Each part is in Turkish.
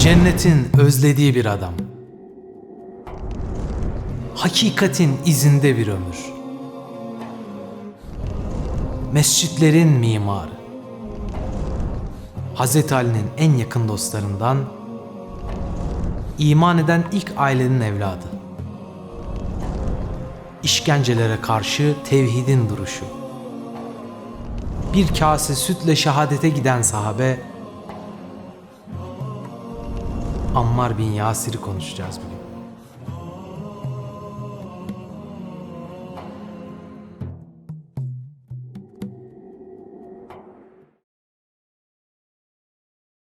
Cennetin özlediği bir adam. Hakikatin izinde bir ömür. Mescitlerin mimarı. Hazreti Ali'nin en yakın dostlarından iman eden ilk ailenin evladı. İşkencelere karşı tevhidin duruşu. Bir kase sütle şehadete giden sahabe Ammar bin Yasir'i konuşacağız bugün.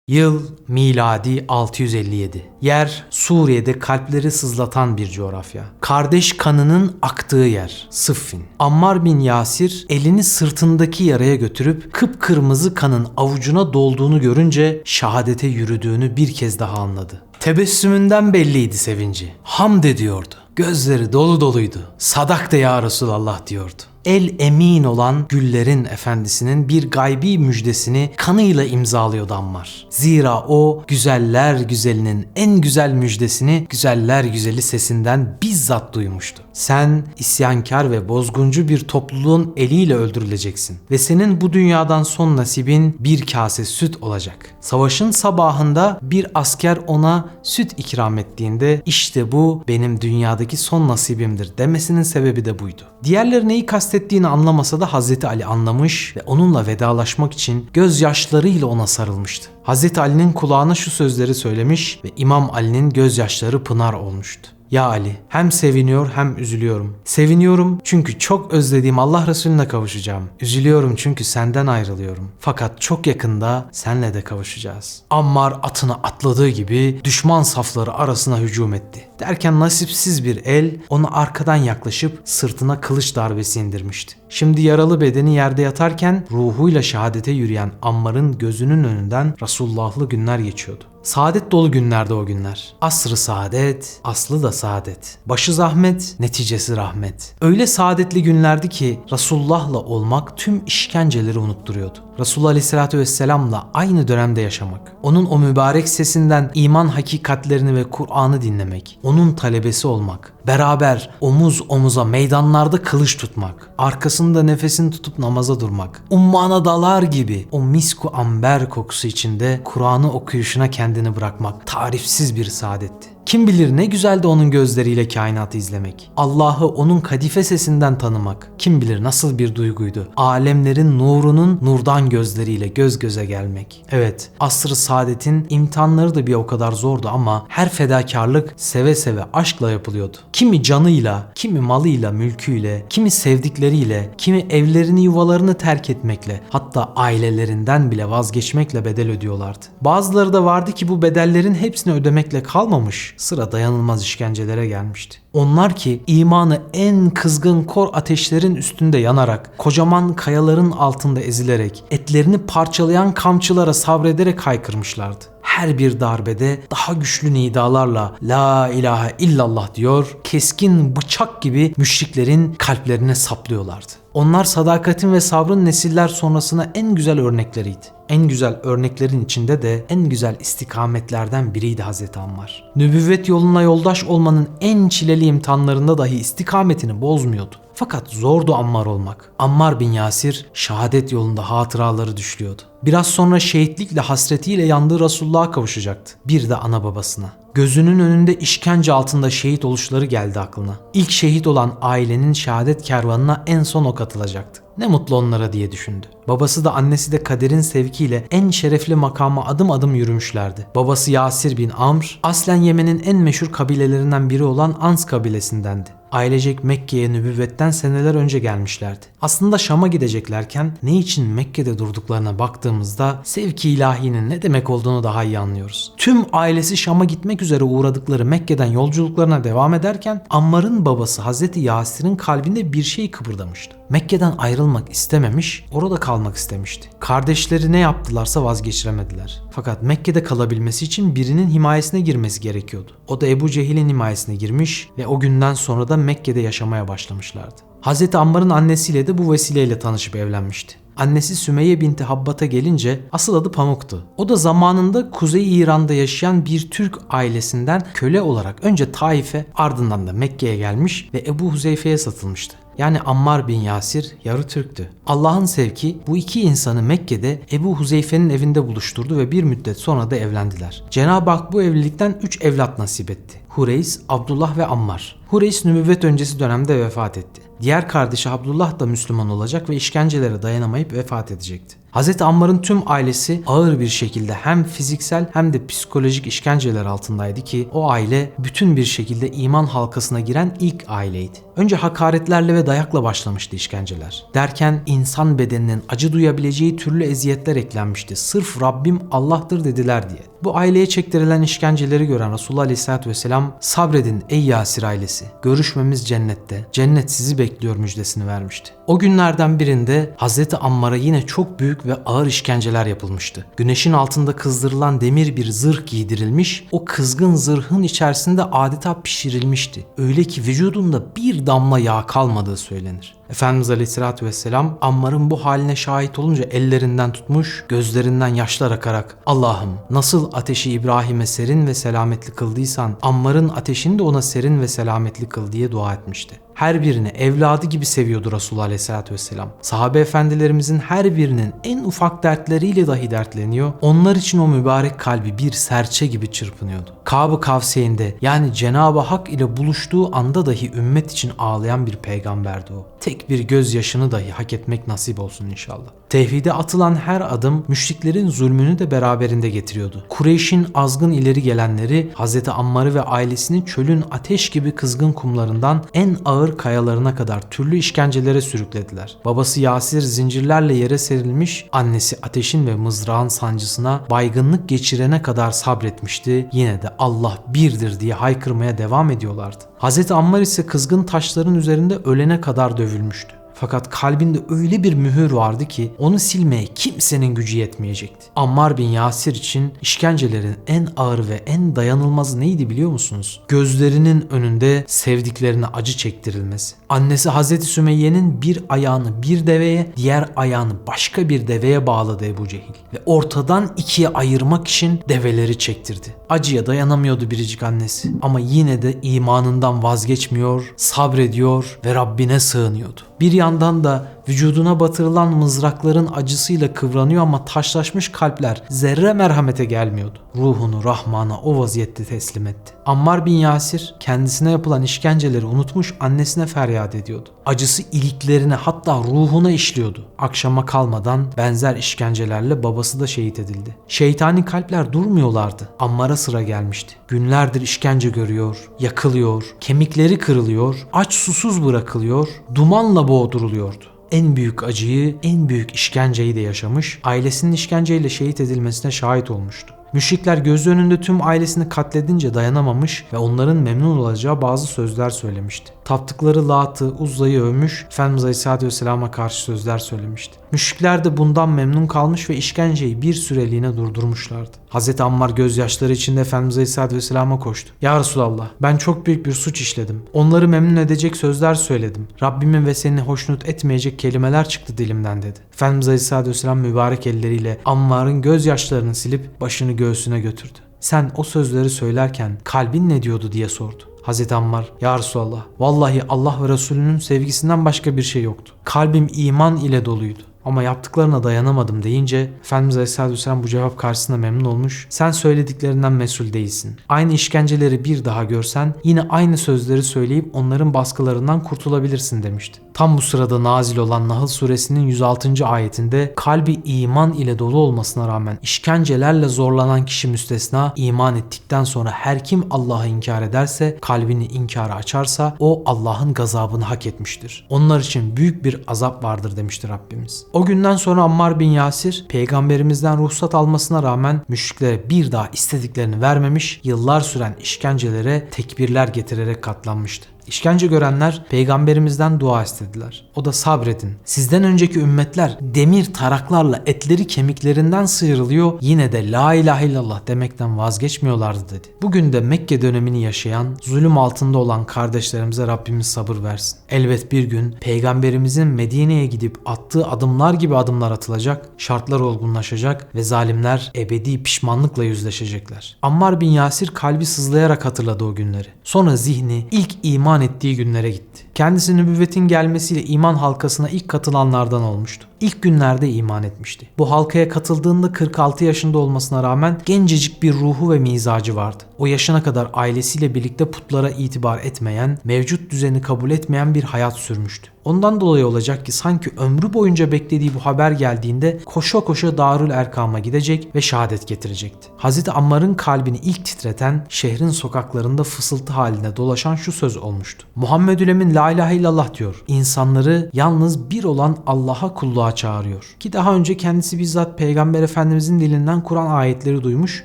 Yıl miladi 657. Yer Suriye'de kalpleri sızlatan bir coğrafya. Kardeş kanının aktığı yer Sıffin. Ammar bin Yasir elini sırtındaki yaraya götürüp kıpkırmızı kanın avucuna dolduğunu görünce şehadete yürüdüğünü bir kez daha anladı. Tebessümünden belliydi sevinci. Hamd ediyordu. Gözleri dolu doluydu. Sadak de ya Resulallah diyordu. El emin olan güllerin efendisinin bir gaybi müjdesini kanıyla imzalıyordu Ammar. Zira o güzeller güzelinin en güzel müjdesini güzeller güzeli sesinden bizzat duymuştu. Sen isyankar ve bozguncu bir topluluğun eliyle öldürüleceksin ve senin bu dünyadan son nasibin bir kase süt olacak. Savaşın sabahında bir asker ona süt ikram ettiğinde işte bu benim dünyadaki son nasibimdir demesinin sebebi de buydu. Diğerleri neyi kastettiğini anlamasa da Hazreti Ali anlamış ve onunla vedalaşmak için gözyaşlarıyla ona sarılmıştı. Hazreti Ali'nin kulağına şu sözleri söylemiş ve İmam Ali'nin gözyaşları pınar olmuştu. Ya Ali, hem seviniyor hem üzülüyorum. Seviniyorum çünkü çok özlediğim Allah Resulüne kavuşacağım. Üzülüyorum çünkü senden ayrılıyorum. Fakat çok yakında senle de kavuşacağız. Ammar atına atladığı gibi düşman safları arasına hücum etti. Derken nasipsiz bir el onu arkadan yaklaşıp sırtına kılıç darbesi indirmişti. Şimdi yaralı bedeni yerde yatarken ruhuyla şehadete yürüyen Ammar'ın gözünün önünden Resulullahlı günler geçiyordu. Saadet dolu günlerde o günler. Asrı saadet, aslı da saadet. Başı zahmet, neticesi rahmet. Öyle saadetli günlerdi ki Resulullah'la olmak tüm işkenceleri unutturuyordu. Resulullah Aleyhisselatü Vesselam'la aynı dönemde yaşamak. Onun o mübarek sesinden iman hakikatlerini ve Kur'an'ı dinlemek. Onun talebesi olmak. Beraber omuz omuza meydanlarda kılıç tutmak. Arkasında nefesini tutup namaza durmak. Ummana dalar gibi o misku amber kokusu içinde Kur'an'ı okuyuşuna kendini bırakmak. Tarifsiz bir saadetti. Kim bilir ne güzeldi onun gözleriyle kainatı izlemek. Allah'ı onun kadife sesinden tanımak. Kim bilir nasıl bir duyguydu. Alemlerin nurunun nurdan gözleriyle göz göze gelmek. Evet, asr-ı saadetin imtihanları da bir o kadar zordu ama her fedakarlık seve seve aşkla yapılıyordu. Kimi canıyla, kimi malıyla, mülküyle, kimi sevdikleriyle, kimi evlerini yuvalarını terk etmekle, hatta ailelerinden bile vazgeçmekle bedel ödüyorlardı. Bazıları da vardı ki bu bedellerin hepsini ödemekle kalmamış, sıra dayanılmaz işkencelere gelmişti. Onlar ki imanı en kızgın kor ateşlerin üstünde yanarak, kocaman kayaların altında ezilerek, etlerini parçalayan kamçılara sabrederek haykırmışlardı. Her bir darbede daha güçlü nidalarla La ilahe illallah diyor, keskin bıçak gibi müşriklerin kalplerine saplıyorlardı. Onlar sadakatin ve sabrın nesiller sonrasına en güzel örnekleriydi. En güzel örneklerin içinde de en güzel istikametlerden biriydi Hazreti Ammar. Nübüvvet yoluna yoldaş olmanın en çileli imtihanlarında dahi istikametini bozmuyordu. Fakat zordu Ammar olmak. Ammar bin Yasir şehadet yolunda hatıraları düşlüyordu. Biraz sonra şehitlikle hasretiyle yandığı Resulullah'a kavuşacaktı. Bir de ana babasına. Gözünün önünde işkence altında şehit oluşları geldi aklına. İlk şehit olan ailenin şehadet kervanına en son o katılacaktı. Ne mutlu onlara diye düşündü. Babası da annesi de kaderin sevkiyle en şerefli makama adım adım yürümüşlerdi. Babası Yasir bin Amr, aslen Yemen'in en meşhur kabilelerinden biri olan Ans kabilesindendi. Ailecek Mekke'ye nübüvvetten seneler önce gelmişlerdi. Aslında Şam'a gideceklerken ne için Mekke'de durduklarına baktığımızda sevki ilahinin ne demek olduğunu daha iyi anlıyoruz. Tüm ailesi Şam'a gitmek üzere uğradıkları Mekke'den yolculuklarına devam ederken Ammar'ın babası Hazreti Yasir'in kalbinde bir şey kıpırdamıştı. Mekke'den ayrılmak istememiş, orada kalmak istemişti. Kardeşleri ne yaptılarsa vazgeçiremediler. Fakat Mekke'de kalabilmesi için birinin himayesine girmesi gerekiyordu. O da Ebu Cehil'in himayesine girmiş ve o günden sonra da Mekke'de yaşamaya başlamışlardı. Hazreti Ammar'ın annesiyle de bu vesileyle tanışıp evlenmişti. Annesi Sümeyye binti Habbat'a gelince asıl adı Pamuk'tu. O da zamanında Kuzey İran'da yaşayan bir Türk ailesinden köle olarak önce Taif'e ardından da Mekke'ye gelmiş ve Ebu Huzeyfe'ye satılmıştı. Yani Ammar bin Yasir yarı Türktü. Allah'ın sevki bu iki insanı Mekke'de Ebu Huzeyfe'nin evinde buluşturdu ve bir müddet sonra da evlendiler. Cenab-ı Hak bu evlilikten 3 evlat nasip etti. Hureys, Abdullah ve Ammar. Hureys nübüvvet öncesi dönemde vefat etti. Diğer kardeşi Abdullah da Müslüman olacak ve işkencelere dayanamayıp vefat edecekti. Hz. Ammar'ın tüm ailesi ağır bir şekilde hem fiziksel hem de psikolojik işkenceler altındaydı ki o aile bütün bir şekilde iman halkasına giren ilk aileydi. Önce hakaretlerle ve dayakla başlamıştı işkenceler. Derken insan bedeninin acı duyabileceği türlü eziyetler eklenmişti. Sırf Rabbim Allah'tır dediler diye. Bu aileye çektirilen işkenceleri gören Resulullah Aleyhisselatü Vesselam sabredin ey Yasir ailesi. Görüşmemiz cennette. Cennet sizi bekliyor müjdesini vermişti. O günlerden birinde Hazreti Ammar'a yine çok büyük ve ağır işkenceler yapılmıştı. Güneşin altında kızdırılan demir bir zırh giydirilmiş, o kızgın zırhın içerisinde adeta pişirilmişti. Öyle ki vücudunda bir damla yağ kalmadığı söylenir. Efendimiz Aleyhisselatü Vesselam Ammar'ın bu haline şahit olunca ellerinden tutmuş, gözlerinden yaşlar akarak Allah'ım nasıl ateşi İbrahim'e serin ve selametli kıldıysan Ammar'ın ateşini de ona serin ve selametli kıl diye dua etmişti her birini evladı gibi seviyordu Resulullah Aleyhisselatü Vesselam. Sahabe efendilerimizin her birinin en ufak dertleriyle dahi dertleniyor. Onlar için o mübarek kalbi bir serçe gibi çırpınıyordu. Kab-ı Kavseyn'de yani Cenab-ı Hak ile buluştuğu anda dahi ümmet için ağlayan bir peygamberdi o. Tek bir gözyaşını dahi hak etmek nasip olsun inşallah. Tevhide atılan her adım müşriklerin zulmünü de beraberinde getiriyordu. Kureyş'in azgın ileri gelenleri Hz. Ammar'ı ve ailesini çölün ateş gibi kızgın kumlarından en ağır kayalarına kadar türlü işkencelere sürüklediler. Babası Yasir zincirlerle yere serilmiş, annesi ateşin ve mızrağın sancısına baygınlık geçirene kadar sabretmişti. Yine de Allah birdir diye haykırmaya devam ediyorlardı. Hz. Ammar ise kızgın taşların üzerinde ölene kadar dövülmüştü. Fakat kalbinde öyle bir mühür vardı ki onu silmeye kimsenin gücü yetmeyecekti. Ammar bin Yasir için işkencelerin en ağır ve en dayanılmazı neydi biliyor musunuz? Gözlerinin önünde sevdiklerine acı çektirilmesi. Annesi Hazreti Sümeyye'nin bir ayağını bir deveye, diğer ayağını başka bir deveye bağladı Ebu Cehil. Ve ortadan ikiye ayırmak için develeri çektirdi. Acıya dayanamıyordu biricik annesi. Ama yine de imanından vazgeçmiyor, sabrediyor ve Rabbine sığınıyordu. Bir yandan da vücuduna batırılan mızrakların acısıyla kıvranıyor ama taşlaşmış kalpler zerre merhamete gelmiyordu. Ruhunu Rahman'a o vaziyette teslim etti. Ammar bin Yasir kendisine yapılan işkenceleri unutmuş annesine feryat ediyordu. Acısı iliklerine hatta ruhuna işliyordu. Akşama kalmadan benzer işkencelerle babası da şehit edildi. Şeytani kalpler durmuyorlardı. Ammar'a sıra gelmişti. Günlerdir işkence görüyor, yakılıyor, kemikleri kırılıyor, aç susuz bırakılıyor, dumanla boğduruluyordu en büyük acıyı, en büyük işkenceyi de yaşamış, ailesinin işkenceyle şehit edilmesine şahit olmuştu. Müşrikler gözü önünde tüm ailesini katledince dayanamamış ve onların memnun olacağı bazı sözler söylemişti. Taptıkları Lat'ı, Uzza'yı övmüş, Efendimiz Aleyhisselatü Vesselam'a karşı sözler söylemişti. Müşrikler de bundan memnun kalmış ve işkenceyi bir süreliğine durdurmuşlardı. Hz. Ammar gözyaşları içinde Efendimiz Aleyhisselatü Vesselam'a koştu. Ya Resulallah ben çok büyük bir suç işledim. Onları memnun edecek sözler söyledim. Rabbimin ve seni hoşnut etmeyecek kelimeler çıktı dilimden dedi. Efendimiz Aleyhisselatü Vesselam mübarek elleriyle Ammar'ın gözyaşlarını silip başını göğsüne götürdü. Sen o sözleri söylerken kalbin ne diyordu diye sordu. Hazreti Ammar, Ya Resulallah, vallahi Allah ve Resulünün sevgisinden başka bir şey yoktu. Kalbim iman ile doluydu. Ama yaptıklarına dayanamadım deyince Efendimiz Aleyhisselatü Vesselam bu cevap karşısında memnun olmuş. Sen söylediklerinden mesul değilsin. Aynı işkenceleri bir daha görsen yine aynı sözleri söyleyip onların baskılarından kurtulabilirsin demişti. Tam bu sırada nazil olan Nahl suresinin 106. ayetinde kalbi iman ile dolu olmasına rağmen işkencelerle zorlanan kişi müstesna iman ettikten sonra her kim Allah'ı inkar ederse kalbini inkara açarsa o Allah'ın gazabını hak etmiştir. Onlar için büyük bir azap vardır demiştir Rabbimiz. O günden sonra Ammar bin Yasir peygamberimizden ruhsat almasına rağmen müşriklere bir daha istediklerini vermemiş, yıllar süren işkencelere tekbirler getirerek katlanmıştı. İşkence görenler peygamberimizden dua istediler. O da sabredin. Sizden önceki ümmetler demir taraklarla etleri kemiklerinden sıyrılıyor yine de la ilahe illallah demekten vazgeçmiyorlardı dedi. Bugün de Mekke dönemini yaşayan, zulüm altında olan kardeşlerimize Rabbimiz sabır versin. Elbet bir gün peygamberimizin Medine'ye gidip attığı adımlar gibi adımlar atılacak, şartlar olgunlaşacak ve zalimler ebedi pişmanlıkla yüzleşecekler. Ammar bin Yasir kalbi sızlayarak hatırladı o günleri. Sonra zihni ilk iman ettiği günlere gitti. Kendisi nübüvvetin gelmesiyle iman halkasına ilk katılanlardan olmuştu. İlk günlerde iman etmişti. Bu halkaya katıldığında 46 yaşında olmasına rağmen gencecik bir ruhu ve mizacı vardı. O yaşına kadar ailesiyle birlikte putlara itibar etmeyen, mevcut düzeni kabul etmeyen bir hayat sürmüştü. Ondan dolayı olacak ki sanki ömrü boyunca beklediği bu haber geldiğinde koşa koşa Darül Erkam'a gidecek ve şehadet getirecekti. Hazreti Ammar'ın kalbini ilk titreten, şehrin sokaklarında fısıltı halinde dolaşan şu söz olmuştu. Muhammed Ülemin la ilahe illallah diyor. İnsanları yalnız bir olan Allah'a kulluğa çağırıyor. Ki daha önce kendisi bizzat Peygamber Efendimizin dilinden Kur'an ayetleri duymuş,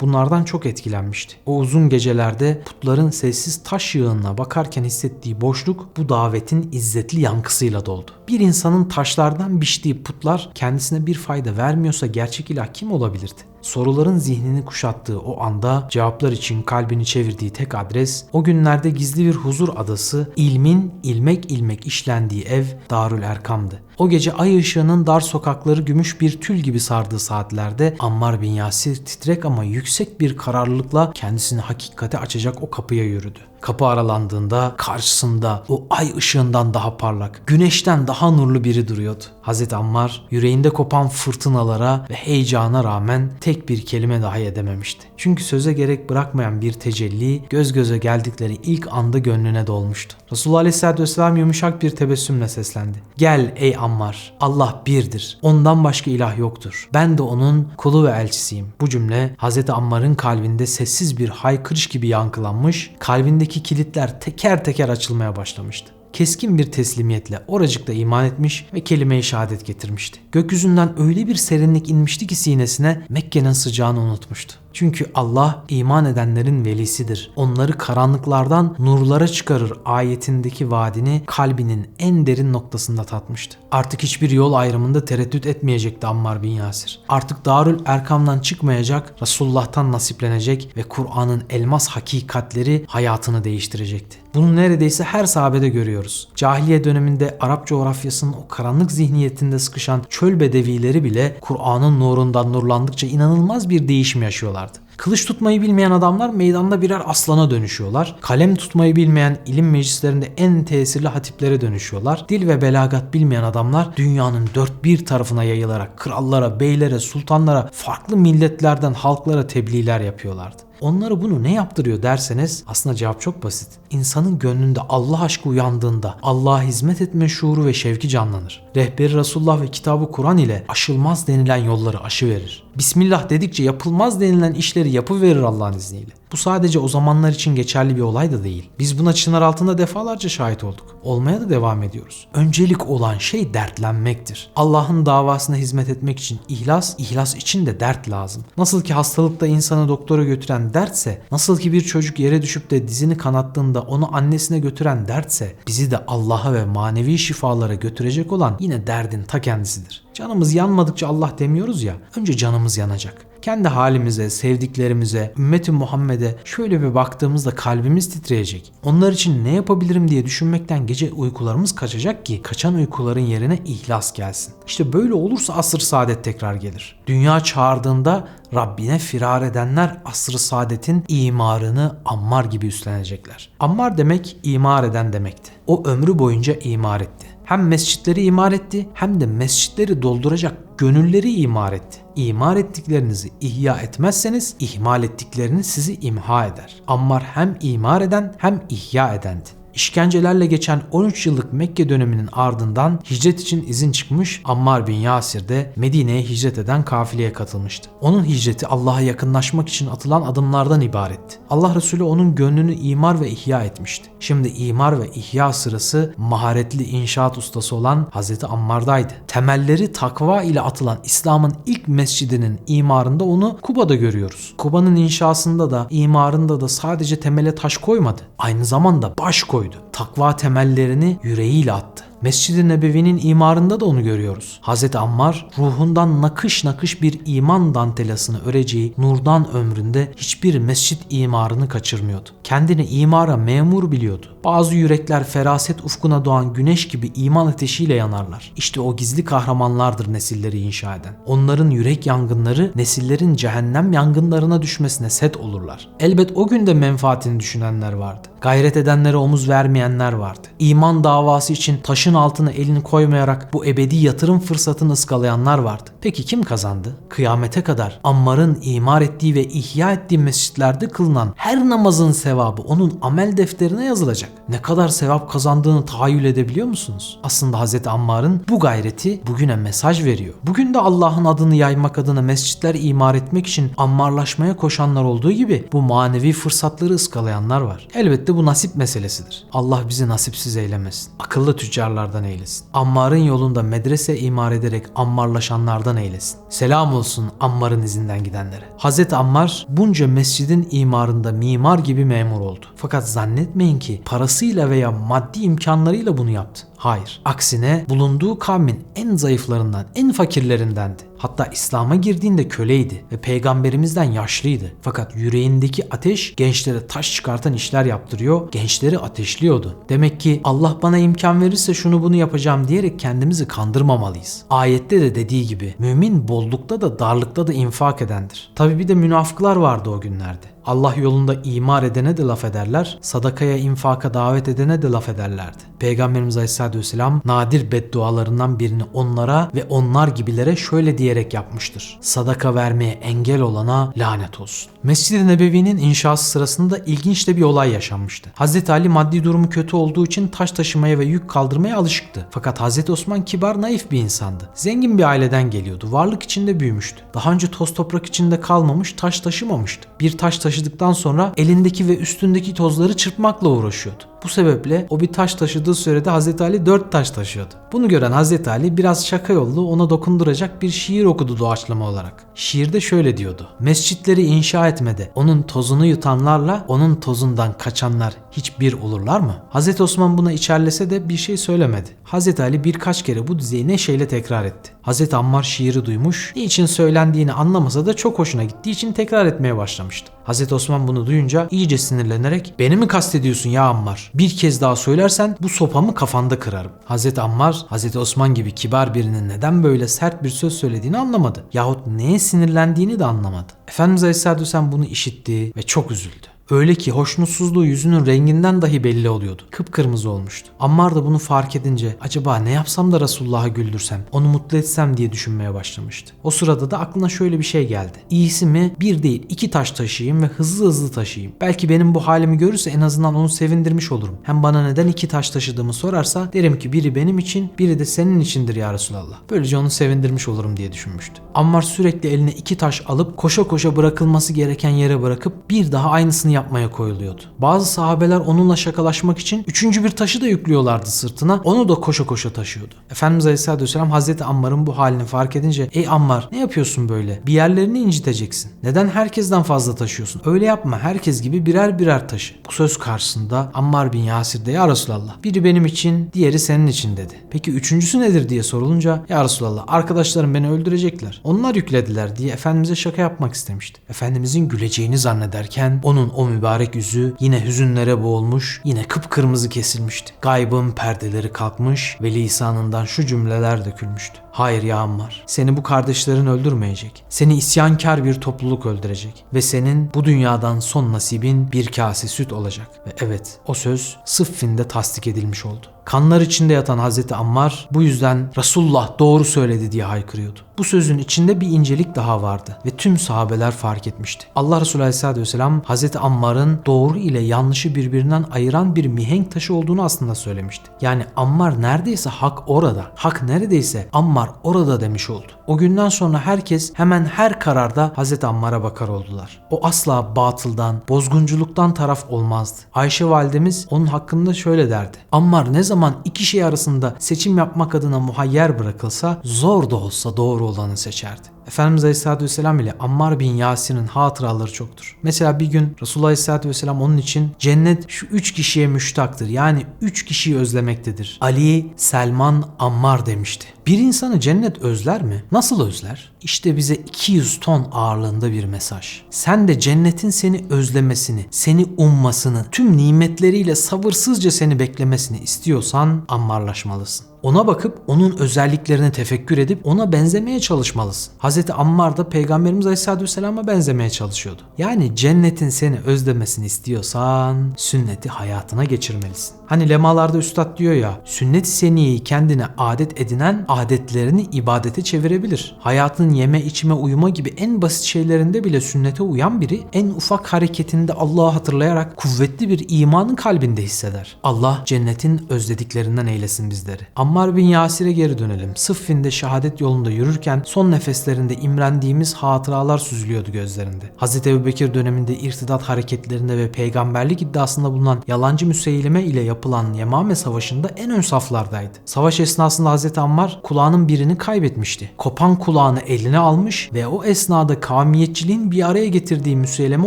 bunlardan çok etkilenmişti. O uzun gecelerde putların sessiz taş yığınına bakarken hissettiği boşluk bu davetin izzetli yankısıyla doldu. Bir insanın taşlardan biçtiği putlar kendisine bir fayda vermiyorsa gerçek ilah kim olabilirdi? Soruların zihnini kuşattığı o anda cevaplar için kalbini çevirdiği tek adres o günlerde gizli bir huzur adası ilmin ilmek ilmek işlendiği ev Darül Erkam'dı. O gece ay ışığının dar sokakları gümüş bir tül gibi sardığı saatlerde Ammar bin Yasir titrek ama yüksek bir kararlılıkla kendisini hakikate açacak o kapıya yürüdü. Kapı aralandığında karşısında o ay ışığından daha parlak, güneşten daha nurlu biri duruyordu. Hazreti Ammar yüreğinde kopan fırtınalara ve heyecana rağmen tek bir kelime dahi edememişti. Çünkü söze gerek bırakmayan bir tecelli göz göze geldikleri ilk anda gönlüne dolmuştu. Resulullah Aleyhisselatü Vesselam yumuşak bir tebessümle seslendi. Gel ey Ammar, Allah birdir. Ondan başka ilah yoktur. Ben de onun kulu ve elçisiyim. Bu cümle Hazreti Ammar'ın kalbinde sessiz bir haykırış gibi yankılanmış, kalbindeki kilitler teker teker açılmaya başlamıştı keskin bir teslimiyetle oracıkta iman etmiş ve kelime-i şehadet getirmişti. Gökyüzünden öyle bir serinlik inmişti ki sinesine Mekke'nin sıcağını unutmuştu. Çünkü Allah iman edenlerin velisidir. Onları karanlıklardan nurlara çıkarır ayetindeki vaadini kalbinin en derin noktasında tatmıştı. Artık hiçbir yol ayrımında tereddüt etmeyecekti Ammar bin Yasir. Artık Darül Erkam'dan çıkmayacak, Resulullah'tan nasiplenecek ve Kur'an'ın elmas hakikatleri hayatını değiştirecekti. Bunu neredeyse her sahabede görüyoruz. Cahiliye döneminde Arap coğrafyasının o karanlık zihniyetinde sıkışan çöl bedevileri bile Kur'an'ın nurundan nurlandıkça inanılmaz bir değişim yaşıyorlardı. Kılıç tutmayı bilmeyen adamlar meydanda birer aslana dönüşüyorlar. Kalem tutmayı bilmeyen ilim meclislerinde en tesirli hatiplere dönüşüyorlar. Dil ve belagat bilmeyen adamlar dünyanın dört bir tarafına yayılarak krallara, beylere, sultanlara, farklı milletlerden halklara tebliğler yapıyorlardı. Onları bunu ne yaptırıyor derseniz aslında cevap çok basit. İnsanın gönlünde Allah aşkı uyandığında Allah'a hizmet etme şuuru ve şevki canlanır. Rehberi Resulullah ve kitabı Kur'an ile aşılmaz denilen yolları aşı verir. Bismillah dedikçe yapılmaz denilen işleri yapıverir Allah'ın izniyle. Bu sadece o zamanlar için geçerli bir olay da değil. Biz buna çınar altında defalarca şahit olduk. Olmaya da devam ediyoruz. Öncelik olan şey dertlenmektir. Allah'ın davasına hizmet etmek için ihlas, ihlas için de dert lazım. Nasıl ki hastalıkta insanı doktora götüren dertse, nasıl ki bir çocuk yere düşüp de dizini kanattığında onu annesine götüren dertse, bizi de Allah'a ve manevi şifalara götürecek olan yine derdin ta kendisidir. Canımız yanmadıkça Allah demiyoruz ya, önce canımız yanacak kendi halimize, sevdiklerimize, ümmeti Muhammed'e şöyle bir baktığımızda kalbimiz titreyecek. Onlar için ne yapabilirim diye düşünmekten gece uykularımız kaçacak ki kaçan uykuların yerine ihlas gelsin. İşte böyle olursa asır saadet tekrar gelir. Dünya çağırdığında Rabbine firar edenler asr-ı saadetin imarını Ammar gibi üstlenecekler. Ammar demek imar eden demekti. O ömrü boyunca imar etti. Hem mescitleri imar etti hem de mescitleri dolduracak gönülleri imar etti. İmar ettiklerinizi ihya etmezseniz ihmal ettikleriniz sizi imha eder. Ammar hem imar eden hem ihya edendi. İşkencelerle geçen 13 yıllık Mekke döneminin ardından hicret için izin çıkmış Ammar bin Yasir de Medine'ye hicret eden kafileye katılmıştı. Onun hicreti Allah'a yakınlaşmak için atılan adımlardan ibaretti. Allah Resulü onun gönlünü imar ve ihya etmişti. Şimdi imar ve ihya sırası maharetli inşaat ustası olan Hazreti Ammar'daydı. Temelleri takva ile atılan İslam'ın ilk mescidinin imarında onu Kuba'da görüyoruz. Kuba'nın inşasında da imarında da sadece temele taş koymadı. Aynı zamanda baş koydu koydu. Takva temellerini yüreğiyle attı. Mescid-i Nebevi'nin imarında da onu görüyoruz. Hz. Ammar ruhundan nakış nakış bir iman dantelasını öreceği nurdan ömründe hiçbir mescit imarını kaçırmıyordu. Kendini imara memur biliyordu. Bazı yürekler feraset ufkuna doğan güneş gibi iman ateşiyle yanarlar. İşte o gizli kahramanlardır nesilleri inşa eden. Onların yürek yangınları nesillerin cehennem yangınlarına düşmesine set olurlar. Elbet o günde menfaatini düşünenler vardı. Gayret edenlere omuz vermeyenler vardı. İman davası için taşın altına elini koymayarak bu ebedi yatırım fırsatını ıskalayanlar vardı. Peki kim kazandı? Kıyamete kadar Ammar'ın imar ettiği ve ihya ettiği mescitlerde kılınan her namazın sevabı onun amel defterine yazılacak. Ne kadar sevap kazandığını tahayyül edebiliyor musunuz? Aslında Hz. Ammar'ın bu gayreti bugüne mesaj veriyor. Bugün de Allah'ın adını yaymak adına mescitler imar etmek için ammarlaşmaya koşanlar olduğu gibi bu manevi fırsatları ıskalayanlar var. Elbette bu nasip meselesidir. Allah bizi nasipsiz eylemesin. Akıllı tüccarlardan eylesin. Ammar'ın yolunda medrese imar ederek ammarlaşanlardan eylesin. Selam olsun Ammar'ın izinden gidenlere. Hz. Ammar bunca mescidin imarında mimar gibi memur oldu. Fakat zannetmeyin ki parasıyla veya maddi imkanlarıyla bunu yaptı. Hayır. Aksine bulunduğu kavmin en zayıflarından, en fakirlerindendi. Hatta İslam'a girdiğinde köleydi ve peygamberimizden yaşlıydı. Fakat yüreğindeki ateş gençlere taş çıkartan işler yaptırıyor, gençleri ateşliyordu. Demek ki Allah bana imkan verirse şunu bunu yapacağım diyerek kendimizi kandırmamalıyız. Ayette de dediği gibi mümin bollukta da darlıkta da infak edendir. Tabi bir de münafıklar vardı o günlerde. Allah yolunda imar edene de laf ederler, sadakaya infaka davet edene de laf ederlerdi. Peygamberimiz Aleyhisselatü Vesselam nadir beddualarından birini onlara ve onlar gibilere şöyle diyerek yapmıştır. Sadaka vermeye engel olana lanet olsun. Mescid-i Nebevi'nin inşası sırasında ilginç de bir olay yaşanmıştı. Hz. Ali maddi durumu kötü olduğu için taş taşımaya ve yük kaldırmaya alışıktı. Fakat Hz. Osman kibar naif bir insandı. Zengin bir aileden geliyordu. Varlık içinde büyümüştü. Daha önce toz toprak içinde kalmamış, taş taşımamıştı. Bir taş taşıdıktan sonra elindeki ve üstündeki tozları çırpmakla uğraşıyordu. Bu sebeple o bir taş taşıdığı sürede Hz. Ali dört taş taşıyordu. Bunu gören Hz. Ali biraz şaka yollu ona dokunduracak bir şiir okudu doğaçlama olarak. Şiirde şöyle diyordu. Mescitleri inşa etmede onun tozunu yutanlarla onun tozundan kaçanlar hiçbir olurlar mı? Hz. Osman buna içerlese de bir şey söylemedi. Hz. Ali birkaç kere bu dizeyi neşeyle tekrar etti. Hz. Ammar şiiri duymuş, niçin söylendiğini anlamasa da çok hoşuna gittiği için tekrar etmeye başlamıştı. Hz. Osman bunu duyunca iyice sinirlenerek beni mi kastediyorsun ya Ammar? Bir kez daha söylersen bu sopamı kafanda kırarım. Hz. Ammar, Hz. Osman gibi kibar birinin neden böyle sert bir söz söylediğini anlamadı. Yahut neye sinirlendiğini de anlamadı. Efendimiz Aleyhisselatü Vesselam bunu işitti ve çok üzüldü. Öyle ki hoşnutsuzluğu yüzünün renginden dahi belli oluyordu. Kıpkırmızı olmuştu. Ammar da bunu fark edince acaba ne yapsam da Resulullah'a güldürsem, onu mutlu etsem diye düşünmeye başlamıştı. O sırada da aklına şöyle bir şey geldi. İyisi mi bir değil iki taş taşıyayım ve hızlı hızlı taşıyayım. Belki benim bu halimi görürse en azından onu sevindirmiş olurum. Hem bana neden iki taş taşıdığımı sorarsa derim ki biri benim için biri de senin içindir ya Resulallah. Böylece onu sevindirmiş olurum diye düşünmüştü. Ammar sürekli eline iki taş alıp koşa koşa bırakılması gereken yere bırakıp bir daha aynısını yapmaya koyuluyordu. Bazı sahabeler onunla şakalaşmak için üçüncü bir taşı da yüklüyorlardı sırtına. Onu da koşa koşa taşıyordu. Efendimiz Aleyhisselatü Vesselam Hazreti Ammar'ın bu halini fark edince Ey Ammar ne yapıyorsun böyle? Bir yerlerini inciteceksin. Neden herkesten fazla taşıyorsun? Öyle yapma. Herkes gibi birer birer taşı. Bu söz karşısında Ammar bin Yasir de ya Resulallah biri benim için diğeri senin için dedi. Peki üçüncüsü nedir diye sorulunca ya Resulallah arkadaşlarım beni öldürecekler. Onlar yüklediler diye Efendimiz'e şaka yapmak istemişti. Efendimizin güleceğini zannederken onun o mübarek yüzü yine hüzünlere boğulmuş, yine kıpkırmızı kesilmişti. Gaybın perdeleri kalkmış ve lisanından şu cümleler dökülmüştü. Hayır ya Ammar, seni bu kardeşlerin öldürmeyecek. Seni isyankar bir topluluk öldürecek. Ve senin bu dünyadan son nasibin bir kase süt olacak. Ve evet, o söz Sıffin'de tasdik edilmiş oldu. Kanlar içinde yatan Hazreti Ammar bu yüzden Resulullah doğru söyledi diye haykırıyordu. Bu sözün içinde bir incelik daha vardı ve tüm sahabeler fark etmişti. Allah Resulü Aleyhisselatü Vesselam Hazreti Ammar'ın doğru ile yanlışı birbirinden ayıran bir mihenk taşı olduğunu aslında söylemişti. Yani Ammar neredeyse hak orada, hak neredeyse Ammar orada demiş oldu. O günden sonra herkes hemen her kararda Hazreti Ammar'a bakar oldular. O asla batıldan, bozgunculuktan taraf olmazdı. Ayşe validemiz onun hakkında şöyle derdi. Ammar ne zaman iki şey arasında seçim yapmak adına muhayyer bırakılsa zor da olsa doğru olanı seçerdi. Efendimiz Aleyhisselatü Vesselam ile Ammar bin Yasir'in hatıraları çoktur. Mesela bir gün Resulullah Aleyhisselatü Vesselam onun için cennet şu üç kişiye müştaktır. Yani üç kişiyi özlemektedir. Ali, Selman, Ammar demişti. Bir insanı cennet özler mi? Nasıl özler? İşte bize 200 ton ağırlığında bir mesaj. Sen de cennetin seni özlemesini, seni ummasını, tüm nimetleriyle sabırsızca seni beklemesini istiyorsan ammarlaşmalısın. Ona bakıp onun özelliklerini tefekkür edip ona benzemeye çalışmalısın. Hz. Ammar da Peygamberimiz Aleyhisselatü Vesselam'a benzemeye çalışıyordu. Yani cennetin seni özlemesini istiyorsan sünneti hayatına geçirmelisin. Hani lemalarda üstad diyor ya sünnet-i seniyeyi kendine adet edinen adetlerini ibadete çevirebilir. Hayatın yeme içme uyuma gibi en basit şeylerinde bile sünnete uyan biri en ufak hareketinde Allah'ı hatırlayarak kuvvetli bir imanın kalbinde hisseder. Allah cennetin özlediklerinden eylesin bizleri. Ammar bin Yasir'e geri dönelim. Sıffin'de şehadet yolunda yürürken son nefeslerinde imrendiğimiz hatıralar süzülüyordu gözlerinde. Hz. Ebubekir döneminde irtidat hareketlerinde ve peygamberlik iddiasında bulunan yalancı müseyleme ile yapılan Yemame Savaşı'nda en ön saflardaydı. Savaş esnasında Hz. Ammar kulağının birini kaybetmişti. Kopan kulağını eline almış ve o esnada kavmiyetçiliğin bir araya getirdiği Müseyleme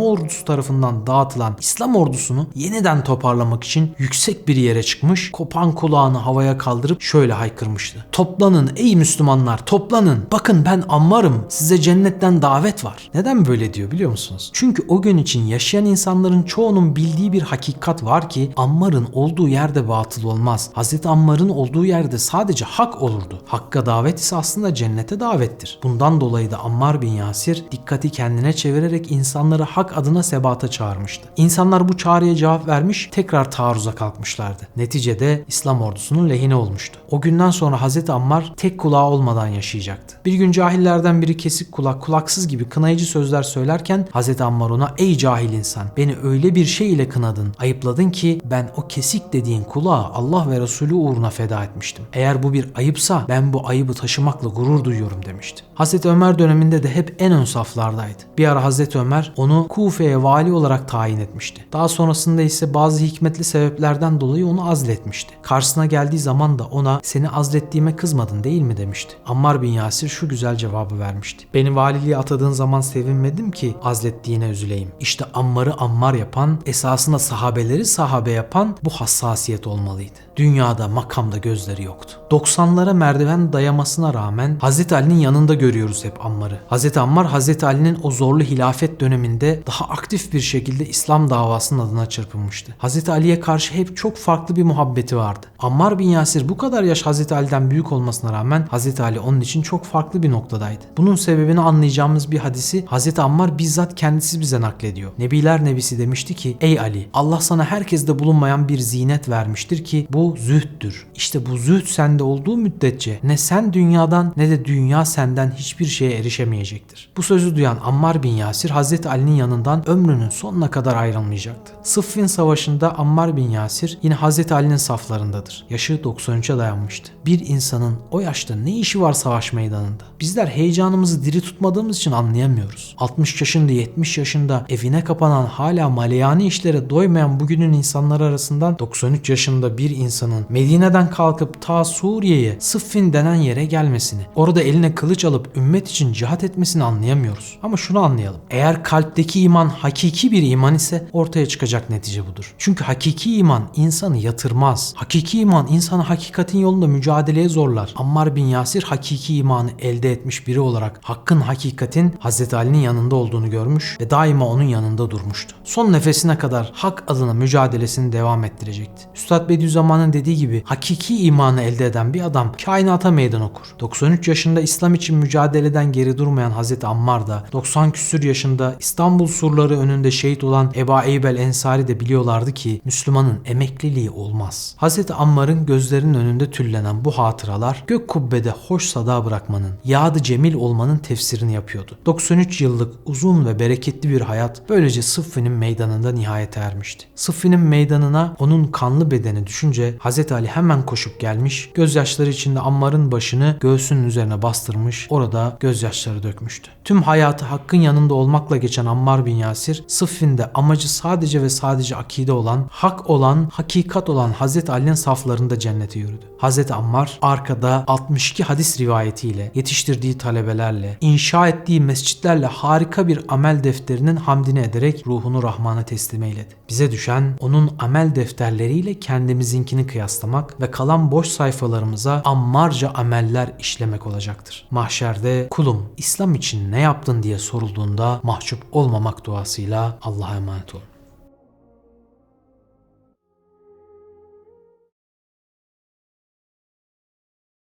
ordusu tarafından dağıtılan İslam ordusunu yeniden toparlamak için yüksek bir yere çıkmış, kopan kulağını havaya kaldırıp şöyle haykırmıştı. Toplanın ey Müslümanlar toplanın. Bakın ben Ammar'ım. Size cennetten davet var. Neden böyle diyor biliyor musunuz? Çünkü o gün için yaşayan insanların çoğunun bildiği bir hakikat var ki Ammar'ın olduğu yerde batıl olmaz. Hazreti Ammar'ın olduğu yerde sadece hak olurdu. Hakka davet ise aslında cennete davettir. Bundan dolayı da Ammar bin Yasir dikkati kendine çevirerek insanları hak adına sebata çağırmıştı. İnsanlar bu çağrıya cevap vermiş, tekrar taarruza kalkmışlardı. Neticede İslam ordusunun lehine olmuştu. O günden sonra Hazreti Ammar tek kulağı olmadan yaşayacaktı. Bir gün cahillerden biri kesik kulak, kulaksız gibi kınayıcı sözler söylerken Hazreti Ammar ona ey cahil insan beni öyle bir şey ile kınadın, ayıpladın ki ben o kesik dediğin kulağı Allah ve Resulü uğruna feda etmiştim. Eğer bu bir ayıpsa ben bu ayıbı taşımakla gurur duyuyorum demişti. Hazreti Ömer döneminde de hep en ön saflardaydı. Bir ara Hazreti Ömer onu Kufe'ye vali olarak tayin etmişti. Daha sonrasında ise bazı hikmetli sebeplerden dolayı onu azletmişti. Karşısına geldiği zaman da ona seni azlettiğime kızmadın değil mi demişti. Ammar bin Yasir şu güzel cevabı vermişti. Beni valiliğe atadığın zaman sevinmedim ki azlettiğine üzüleyim. İşte Ammar'ı Ammar yapan, esasında sahabeleri sahabe yapan bu hassasiyet olmalıydı. Dünyada makamda gözleri yoktu. 90'lara merdiven dayamasına rağmen Hazreti Ali'nin yanında görüyoruz hep Ammar'ı. Hazreti Ammar Hazreti Ali'nin o zorlu hilafet döneminde daha aktif bir şekilde İslam davasının adına çırpınmıştı. Hazreti Ali'ye karşı hep çok farklı bir muhabbeti vardı. Ammar bin Yasir bu kadar yaş Hazreti Ali'den büyük olmasına rağmen Hazreti Ali onun için çok farklı bir noktadaydı. Bunun sebebini anlayacağımız bir hadisi Hazreti Ammar bizzat kendisi bize naklediyor. Nebiler Nebisi demişti ki Ey Ali Allah sana herkeste bulunmayan bir zinet vermiştir ki bu zühttür. İşte bu zühd sende olduğu müddetçe ne sen dünyadan ne de dünya senden hiçbir şeye erişemeyecektir. Bu sözü duyan Ammar bin Yasir Hazreti Ali'nin yanından ömrünün sonuna kadar ayrılmayacaktı. Sıffin Savaşı'nda Ammar bin Yasir yine Hazreti Ali'nin saflarındadır. Yaşı 93'e dayanmıştı. Bir insanın o yaşta ne işi var savaş meydanında? Bizler heyecanımızı diri tutmadığımız için anlayamıyoruz. 60 yaşında 70 yaşında evine kapanan hala maleyani işlere doymayan bugünün insanları arasından 93 yaşında bir insanın Medine'den kalkıp ta Suriye'ye Sıffin denen yere gelmesini, orada eline kılıç alıp ümmet için cihat etmesini anlayamıyoruz. Ama şunu anlayalım. Eğer kalpteki iman hakiki bir iman ise ortaya çıkacak netice budur. Çünkü hakiki iman insanı yatırmaz. Hakiki iman insanı hakikatin yolunda mücadeleye zorlar. Ammar bin Yasir hakiki imanı elde etmiş biri olarak hakkın hakikatin Hazreti Ali'nin yanında olduğunu görmüş ve daima onun yanında durmuştu. Son nefesine kadar hak adına mücadelesini devam ettirecekti. Üstad Bediüzzaman'ın dediği gibi hakiki imanı elde eden bir adam kainata meydan okur. 93 yaşında İslam için mücadeleden geri durmayan Hazreti Ammar da 90 küsür yaşında İstanbul surları önünde şehit olan Eba Eybel Ensari de biliyorlardı ki Müslümanın emekliliği olmaz. Hazreti Ammar'ın gözlerinin önünde tüllenen bu hatıralar gök kubbede hoş sada bırakmanın, yadı cemil olmanın tefsirini yapıyordu. 93 yıllık uzun ve bereketli bir hayat böylece Sıffin'in meydanında nihayete ermişti. Sıffin'in meydanına onun kanlı bedeni düşünce Hazreti Ali hemen koşup gelmiş, gözyaşları içinde Ammar'ın başını göğsünün üzerine bastırmış, orada gözyaşları dökmüştü. Tüm hayatı hakkın yanında olmakla geçen Ammar bin Yasir, Sıffin'de amacı sadece ve sadece akide olan, hak olan, hakikat olan Hazreti Ali'nin saflarında cennete yürüdü. Hazreti Ammar arkada 62 hadis rivayetiyle, yetiştirdiği talebelerle, inşa ettiği mescitlerle harika bir amel defterinin hamdini ederek ruhunu Rahman'a teslim eyledi. Bize düşen onun amel defterleriyle kendimizinkini kıyaslamak ve kalan boş sayfalarımıza ammarca ameller işlemek olacaktır. Mahşerde kulum İslam için ne yaptın diye sorulduğunda mahcup olmamak duasıyla Allah'a emanet olun.